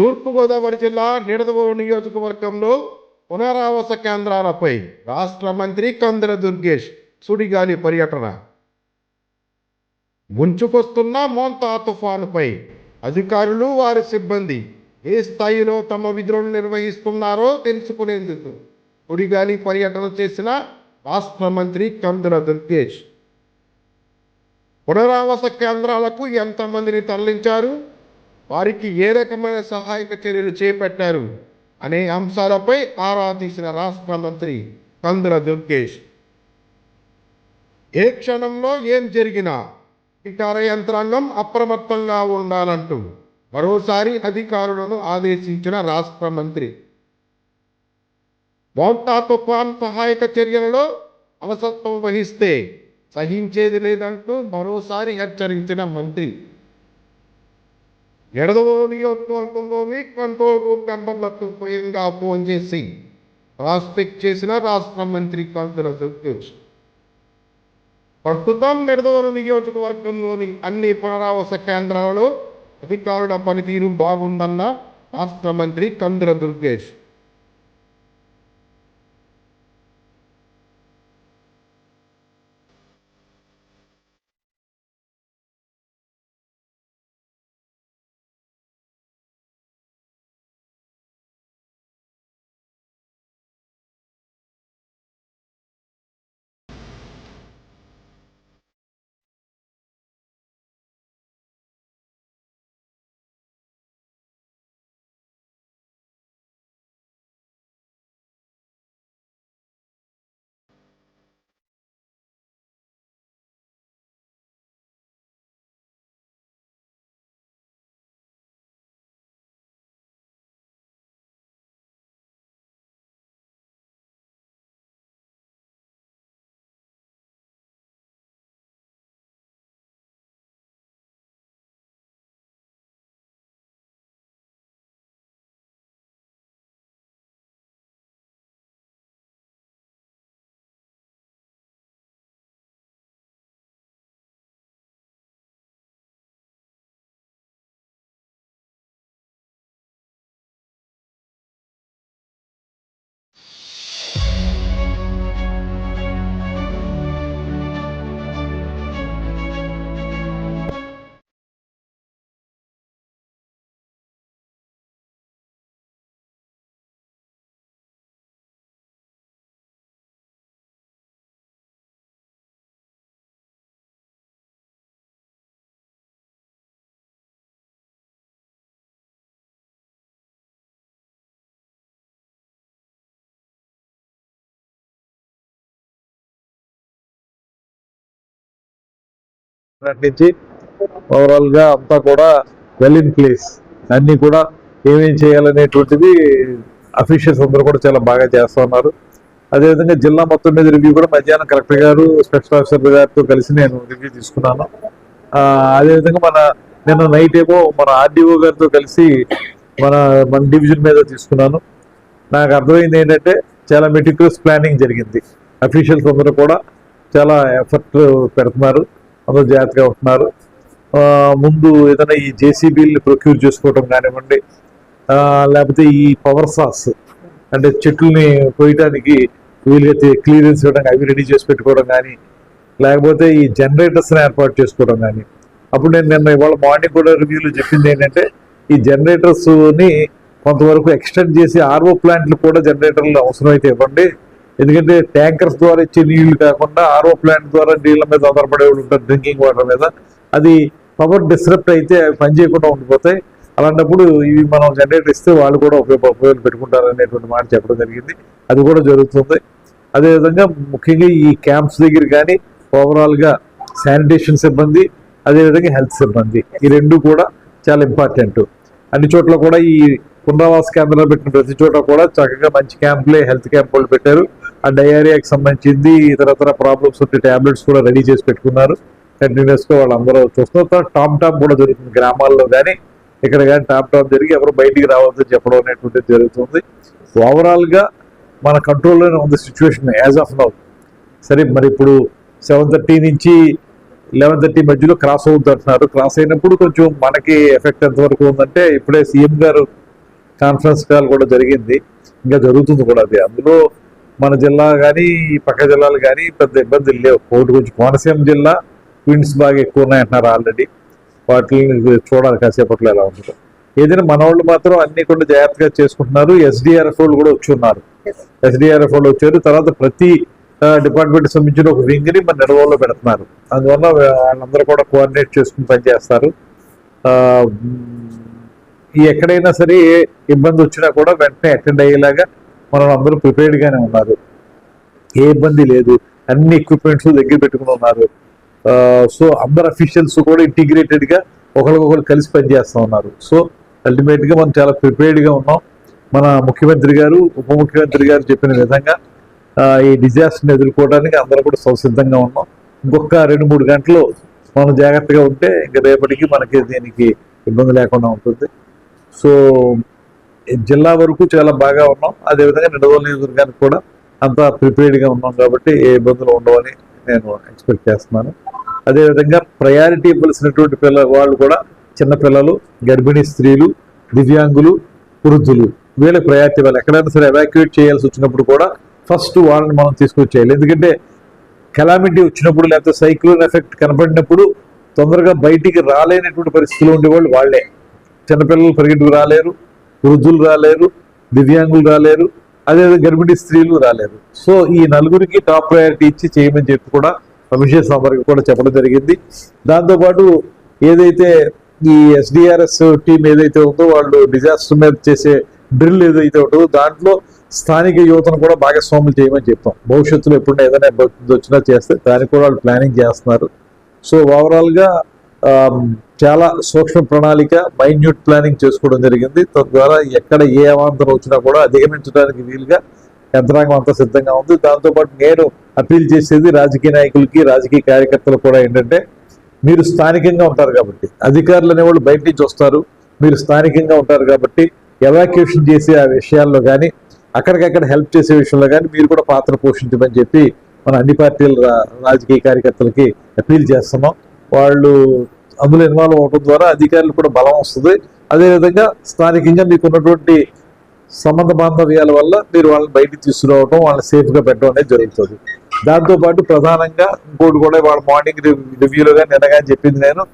తూర్పుగోదావరి జిల్లా నిడదవోలు నియోజకవర్గంలో పునరావాస కేంద్రాలపై రాష్ట్ర మంత్రి కందుల దుర్గేష్ సుడిగాలి పర్యటన. ముంచుకొస్తున్న మోంతా తుఫానుపై అధికారులు వారి సిబ్బంది ఏ స్థాయిలో తమ విధులను నిర్వహిస్తున్నారో తెలుసుకునేందుకు సుడిగాలి పర్యటన చేసిన రాష్ట్ర మంత్రి కందుల దుర్గేష్. పునరావాస కేంద్రాలకు ఎంతమందిని తరలించారు? వారికి ఏ రకమైన సహాయక చర్యలు చేపట్టారు అనే అంశాలపై ఆరా తీసిన రాష్ట్ర మంత్రి కందుల దుర్గేష్. ఏ క్షణంలో ఏం జరిగినా ఇతర యంత్రాంగం అప్రమత్తంగా ఉండాలంటూ మరోసారి అధికారులను ఆదేశించిన రాష్ట్ర మంత్రి. మోంతా తుఫాన్ సహాయక చర్యలలో అవసత్వం వహిస్తే సహించేది లేదంటూ మరోసారి హెచ్చరించిన మంత్రి. ఎడదవో నియోజకవర్గంలోని కంట్రోల్ రూమ్ మెంబర్లకు ఫోన్ చేసి ప్రాస్పెక్ట్ చేసిన రాష్ట్ర మంత్రి కందుల దుర్గేష్ ప్రస్తుతం నిడదవోలు నియోజకవర్గంలోని అన్ని పునరావాస కేంద్రాలలో అధికారుల పనితీరు బాగుందన్న రాష్ట్ర మంత్రి కందుల దుర్గేష్. నుంచి ఓవరాల్గా అంతా కూడా వెల్ ఇన్ ప్లేస్ అన్ని కూడా ఏమేం చేయాలనేటువంటిది అఫీషియల్స్ అందరూ కూడా చాలా బాగా చేస్తా ఉన్నారు. అదేవిధంగా జిల్లా మొత్తం మీద రివ్యూ కూడా మధ్యాహ్నం కలెక్టర్ గారు స్పెషల్ ఆఫీసర్ గారితో కలిసి నేను రివ్యూ తీసుకున్నాను. అదేవిధంగా మన నిన్న నైట్ ఏమో మన ఆర్డీఓ గారితో కలిసి మన మన డివిజన్ మీద తీసుకున్నాను. నాకు అర్థమైంది ఏంటంటే చాలా మెటిక్యులస్ ప్లానింగ్ జరిగింది. అఫీషియల్స్ అందరూ కూడా చాలా ఎఫర్ట్ పెడుతున్నారు. అందరూ జాగ్రత్తగా ఉంటున్నారు. ముందు ఏదైనా ఈ జేసీబీలు ప్రొక్యూర్ చేసుకోవడం కానివ్వండి లేకపోతే ఈ పవర్ సాస్ అంటే చెట్లని కొయ్యడానికి వీలుగా క్లియరెన్స్ ఇవ్వడం అవి రెడీ చేసి పెట్టుకోవడం కానీ లేకపోతే ఈ జనరేటర్స్ని ఏర్పాటు చేసుకోవడం కానీ. అప్పుడు నేను నిన్న ఇవాళ మార్నింగ్ కూడా రివ్యూలో చెప్పింది ఏంటంటే ఈ జనరేటర్స్ని కొంతవరకు ఎక్స్టెండ్ చేసి ఆర్ఓ ప్లాంట్లు కూడా జనరేటర్లు అవసరమైతే ఇవ్వండి. ఎందుకంటే ట్యాంకర్స్ ద్వారా ఇచ్చే నీళ్ళు కాకుండా ఆర్ఓ ప్లాంట్ ద్వారా నీళ్ళ మీద ఆధారపడే ఉంటారు డ్రింకింగ్ వాటర్ మీద. అది పవర్ డిస్టర్బ్ అయితే అవి పనిచేయకుండా ఉండిపోతాయి. అలాంటప్పుడు ఇవి మనం జనరేటర్ ఇస్తే వాళ్ళు కూడా ఉపయోగ ఉపయోగం పెట్టుకుంటారు అనేటువంటి మాట చెప్పడం జరిగింది. అది కూడా జరుగుతుంది. అదేవిధంగా ముఖ్యంగా ఈ క్యాంప్స్ దగ్గర కానీ ఓవరాల్గా శానిటేషన్ సిబ్బంది అదేవిధంగా హెల్త్ సిబ్బంది. ఈ రెండు కూడా చాలా ఇంపార్టెంట్. అన్ని చోట్ల కూడా ఈ పునరావాస కేంద్రాలు పెట్టిన ప్రతి చోట కూడా చక్కగా మంచి క్యాంపులే హెల్త్ క్యాంపులు పెట్టారు. ఆ డయేరియాకి సంబంధించింది ఇతర ఇతర ప్రాబ్లమ్స్ వచ్చే టాబ్లెట్స్ కూడా రెడీ చేసి పెట్టుకున్నారు. కంటిన్యూస్గా వాళ్ళందరూ చూస్తున్నారు. టాప్ టాప్ కూడా జరుగుతుంది గ్రామాల్లో కానీ ఇక్కడ కానీ టాప్ టాప్ జరిగి ఎవరు బయటికి రావద్దని చెప్పడం అనేటువంటిది జరుగుతుంది. ఓవరాల్గా మన కంట్రోల్లోనే ఉంది సిచ్యువేషన్ యాజ్ ఆఫ్ నౌ సరే మరి ఇప్పుడు సెవెన్ థర్టీ నుంచి లెవెన్ థర్టీ మధ్యలో క్రాస్ అవుతుంది అంటున్నారు. క్రాస్ అయినప్పుడు కొంచెం మనకి ఎఫెక్ట్ ఎంతవరకు ఉందంటే ఇప్పుడే సీఎం గారు కాన్ఫరెన్స్ కాల్ కూడా జరిగింది. ఇంకా జరుగుతుంది కూడా అది. అందులో మన జిల్లా కానీ పక్క జిల్లాలు కానీ పెద్ద ఇబ్బందులు లేవు. ఒకటి కొంచెం కోనసీమ జిల్లా విండ్స్ బాగా ఎక్కువ ఉన్నాయంటున్నారు ఆల్రెడీ వాటిని చూడాలి కాసేపట్లో ఎలా ఉంటుందో. ఏదైనా మన వాళ్ళు మాత్రం అన్ని కూడా జాగ్రత్తగా చేసుకుంటున్నారు. ఎస్డిఆర్ఎఫ్ వాళ్ళు కూడా వచ్చి ఉన్నారు. ఎస్డిఆర్ఎఫ్ వాళ్ళు వచ్చారు. తర్వాత ప్రతి డిపార్ట్మెంట్ సంబంధించిన ఒక వింగ్ని మన నిడవల్లో పెడుతున్నారు. అందువల్ల వాళ్ళందరూ కూడా కోఆర్డినేట్ చేసుకుని పనిచేస్తారు. ఈ ఎక్కడైనా సరే ఏ ఇబ్బంది వచ్చినా కూడా వెంటనే అటెండ్ అయ్యేలాగా మనం అందరూ ప్రిపేర్డ్ గానే ఉన్నారు. ఏ ఇబ్బంది లేదు. అన్ని ఎక్విప్మెంట్స్ దగ్గర పెట్టుకుని ఉన్నారు. సో అందరు అఫీషియల్స్ కూడా ఇంటిగ్రేటెడ్గా ఒకరికొకరు కలిసి పనిచేస్తూ ఉన్నారు. సో అల్టిమేట్గా మనం చాలా ప్రిపేర్డ్గా ఉన్నాం. మన ముఖ్యమంత్రి గారు ఉప ముఖ్యమంత్రి గారు చెప్పిన విధంగా ఈ డిజాస్టర్ని ఎదుర్కోవడానికి అందరూ కూడా సంసిద్ధంగా ఉన్నాం. ఇంకొక రెండు మూడు గంటలు మనం జాగ్రత్తగా ఉంటే ఇంకా రేపటికి మనకి దీనికి ఇబ్బంది లేకుండా ఉంటుంది. సో జిల్లా వరకు చాలా బాగా ఉన్నాం. అదేవిధంగా నిడదవోలు నియోజకవర్గానికి కూడా అంతా ప్రిపేర్డ్గా ఉన్నాం కాబట్టి ఏ ఇబ్బందులు ఉండవని నేను ఎక్స్పెక్ట్ చేస్తున్నాను. అదేవిధంగా ప్రయారిటీ ఇవ్వాల్సినటువంటి పిల్ల వాళ్ళు కూడా చిన్నపిల్లలు గర్భిణీ స్త్రీలు దివ్యాంగులు వృద్ధులు వీళ్ళకి ప్రయారిటీ ఇవ్వాలి. ఎక్కడైనా సరే ఎవాక్యుయేట్ చేయాల్సి వచ్చినప్పుడు కూడా ఫస్ట్ వాళ్ళని మనం తీసుకొచ్చేయాలి. ఎందుకంటే కెలామిటీ వచ్చినప్పుడు లేకపోతే సైక్లోన్ ఎఫెక్ట్ కనపడినప్పుడు తొందరగా బయటికి రాలేనటువంటి పరిస్థితులు ఉండేవాళ్ళు వాళ్ళే. చిన్నపిల్లలు పరిగెట్టుకు రాలేరు. వృద్ధులు రాలేరు దివ్యాంగులు రాలేరు అదే గర్భిణీ స్త్రీలు రాలేరు. సో ఈ నలుగురికి టాప్ ప్రయారిటీ ఇచ్చి చేయమని చెప్పి కూడా కమిషన్ సాంబర్కి కూడా చెప్పడం జరిగింది. దాంతోపాటు ఏదైతే ఈ ఎస్డిఆర్ఎస్ టీం ఏదైతే ఉందో వాళ్ళు డిజాస్టర్ మీద చేసే డ్రిల్ ఏదైతే ఉంటుందో దాంట్లో స్థానిక యువతను కూడా భాగస్వాములు చేయమని చెప్తాం. భవిష్యత్తులో ఎప్పుడైనా ఏదైనా ఇబ్బంది వచ్చినా చేస్తే దానికి కూడా వాళ్ళు ప్లానింగ్ చేస్తున్నారు. సో ఓవరాల్గా చాలా సూక్ష్మ ప్రణాళిక మైన్యూట్ ప్లానింగ్ చేసుకోవడం జరిగింది. తద్వారా ఎక్కడ ఏ అవాంతరం వచ్చినా కూడా అధిగమించడానికి వీలుగా యంత్రాంగం అంతా సిద్ధంగా ఉంది. దాంతోపాటు నేను అప్పీల్ చేసేది రాజకీయ నాయకులకి రాజకీయ కార్యకర్తలు కూడా ఏంటంటే మీరు స్థానికంగా ఉంటారు కాబట్టి. అధికారులు అనేవాళ్ళు బయట నుంచి వస్తారు. మీరు స్థానికంగా ఉంటారు కాబట్టి ఎవాక్యుయేషన్ చేసే ఆ విషయాల్లో కానీ అక్కడికక్కడ హెల్ప్ చేసే విషయంలో కానీ మీరు కూడా పాత్ర పోషించమని చెప్పి మన అన్ని పార్టీల రా- రాజకీయ కార్యకర్తలకి అప్పీల్ చేస్తున్నాం. వాళ్ళు అందులో ఇన్వాల్వ్ అవడం ద్వారా అధికారులు కూడా బలం వస్తుంది. అదేవిధంగా స్థానికంగా మీకు ఉన్నటువంటి సంబంధ బాంధవ్యాల వల్ల మీరు వాళ్ళని బయటికి తీసుకురావడం వాళ్ళని సేఫ్గా పెట్టడం అనేది జరుగుతుంది. దాంతోపాటు ప్రధానంగా ఇంకోటి కూడా వాళ్ళ మార్నింగ్ రివ్యూలో కానీ నిన్నగా చెప్పింది నేను.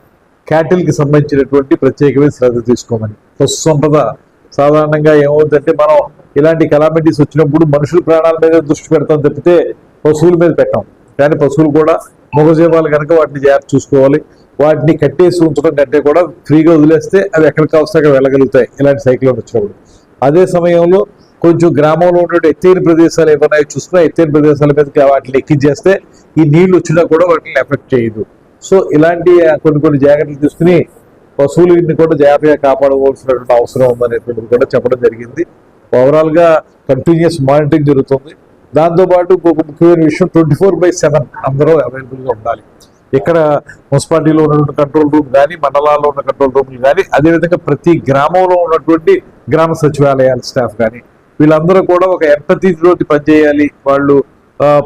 క్యాటిల్కి సంబంధించినటువంటి ప్రత్యేకమైన శ్రద్ధ తీసుకోమని. పశు సంపద సాధారణంగా ఏమవుతుందంటే మనం ఇలాంటి కలామిటీస్ వచ్చినప్పుడు మనుషుల ప్రాణాల మీద దృష్టి పెడతాం తప్పితే పశువుల మీద పెట్టాం. కానీ పశువులు కూడా మూగజీవాలు కనుక వాటిని జాగ్రత్త చూసుకోవాలి. వాటిని కట్టేసి ఉంచడం కంటే కూడా ఫ్రీగా వదిలేస్తే అవి ఎక్కడికి కావస్తే అక్కడ వెళ్ళగలుగుతాయి ఇలాంటి సైక్లోన్ వచ్చినప్పుడు. అదే సమయంలో కొంచెం గ్రామంలో ఉన్నటువంటి ఎత్తైన ప్రదేశాలు ఏమైనా చూసుకున్నా ఎత్తైన ప్రదేశాల మీదకి వాటిని ఎక్కించేస్తే ఈ నీళ్ళు వచ్చినా కూడా వాటిని ఎఫెక్ట్ చేయదు. సో ఇలాంటి కొన్ని కొన్ని జాగ్రత్తలు తీసుకుని పశువులని కూడా జాగ్రత్తగా కాపాడుకోవాల్సినటువంటి అవసరం ఉందనేటువంటిది కూడా చెప్పడం జరిగింది. ఓవరాల్గా కంటిన్యూస్ మానిటరింగ్ జరుగుతుంది. దాంతో పాటు ముఖ్యమైన విషయం ట్వంటీ ఫోర్ బై సెవెన్ అందరూ అవైలబుల్గా ఉండాలి. ఇక్కడ మున్సిపాలిటీలో ఉన్నటువంటి కంట్రోల్ రూమ్ కానీ మండలాల్లో ఉన్న కంట్రోల్ రూమ్లు కానీ అదేవిధంగా ప్రతి గ్రామంలో ఉన్నటువంటి గ్రామ సచివాలయాల స్టాఫ్ కానీ వీళ్ళందరూ కూడా ఒక ఎంపతితోటి పనిచేయాలి. వాళ్ళు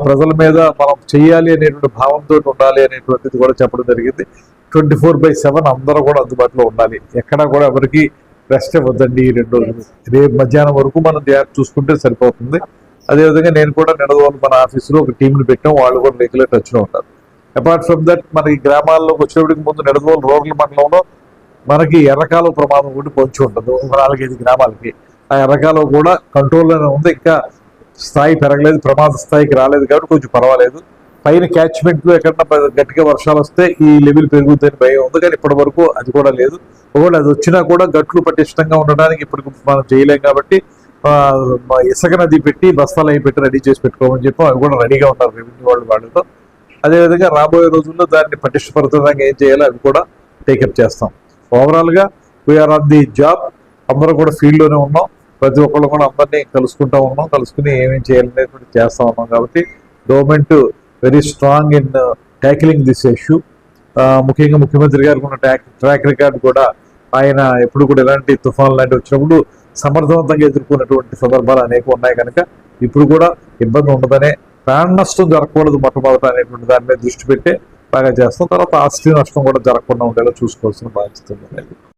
ప్రజల మీద మనం చేయాలి అనేటువంటి భావంతో ఉండాలి అనేటువంటిది కూడా చెప్పడం జరిగింది. ట్వంటీ ఫోర్ బై సెవెన్ అందరూ కూడా అందుబాటులో ఉండాలి. ఎక్కడా కూడా ఎవరికి రెస్ట్ ఇవ్వద్దండి ఈ రెండు రోజులు. రేపు మధ్యాహ్నం వరకు మనం చూసుకుంటే సరిపోతుంది. అదేవిధంగా నేను కూడా నిడదవోలు మన ఆఫీసులో ఒక టీంని పెట్టాం. వాళ్ళు కూడా రెగ్యులర్ టచ్లో ఉంటారు అపార్ట్ ఫ్రమ్ దట్ మనకి గ్రామాల్లోకి వచ్చేప్పటికి ముందు నిడదవోలు రూరల్ మండలంలో మనకి ఎర్రకాలం ప్రమాదం కూడా పొంచి ఉంటుంది. నాలుగైదు గ్రామాలకి. ఆ ఎర్రకాలం కూడా కంట్రోల్లోనే ఉంది. ఇంకా స్థాయి పెరగలేదు. ప్రమాద స్థాయికి రాలేదు కాబట్టి కొంచెం పర్వాలేదు. పైన క్యాచ్మెంట్లో ఎక్కడన్నా గట్టిగా వర్షాలు వస్తే ఈ లెవెల్ పెరుగుతుందని భయం ఉంది. కానీ ఇప్పటి వరకు అది కూడా లేదు. ఒకవేళ అది వచ్చినా కూడా గట్లు పటిష్టంగా ఉండడానికి ఇప్పుడు మనం చేయలేం కాబట్టి ఇసుక నది పెట్టి బస్తాలు అవి పెట్టి రెడీ చేసి పెట్టుకోమని చెప్పి అవి కూడా రెడీగా ఉన్నారు రెవెన్యూ వాళ్ళు వాళ్ళతో. అదేవిధంగా రాబోయే రోజుల్లో దాన్ని పటిష్టపరచడానికి ఏం చేయాలో అవి కూడా టేకప్ చేస్తాం. ఓవరాల్గా వీఆర్ ఆన్ ది జాబ్ అందరూ కూడా ఫీల్డ్లోనే ఉన్నాం. ప్రతి ఒక్కళ్ళు కూడా అందరినీ కలుసుకుంటా ఉన్నాం. కలుసుకుని ఏమేమి చేయాలనేటువంటి చేస్తా ఉన్నాం కాబట్టి government very strong in tackling this issue ముఖ్యంగా ముఖ్యమంత్రి గారికి ఉన్న ట్రాక్ ట్రాక్ రికార్డ్ కూడా ఆయన ఎప్పుడు కూడా ఇలాంటి తుఫాన్ లాంటివి వచ్చినప్పుడు సమర్థవంతంగా ఎదుర్కొన్నటువంటి సందర్భాలు అనేక ఉన్నాయి కనుక ఇప్పుడు కూడా ఇబ్బంది ఉండదనే ప్రాణ నష్టం జరగకూడదు మొట్టమొదట అనేటువంటి దాని మీద దృష్టి పెట్టి బాగా చేస్తాం. తర్వాత ఆస్తి నష్టం కూడా జరగకుండా ఉండేలా చూసుకోవాల్సిన బాధ్యత ఉంది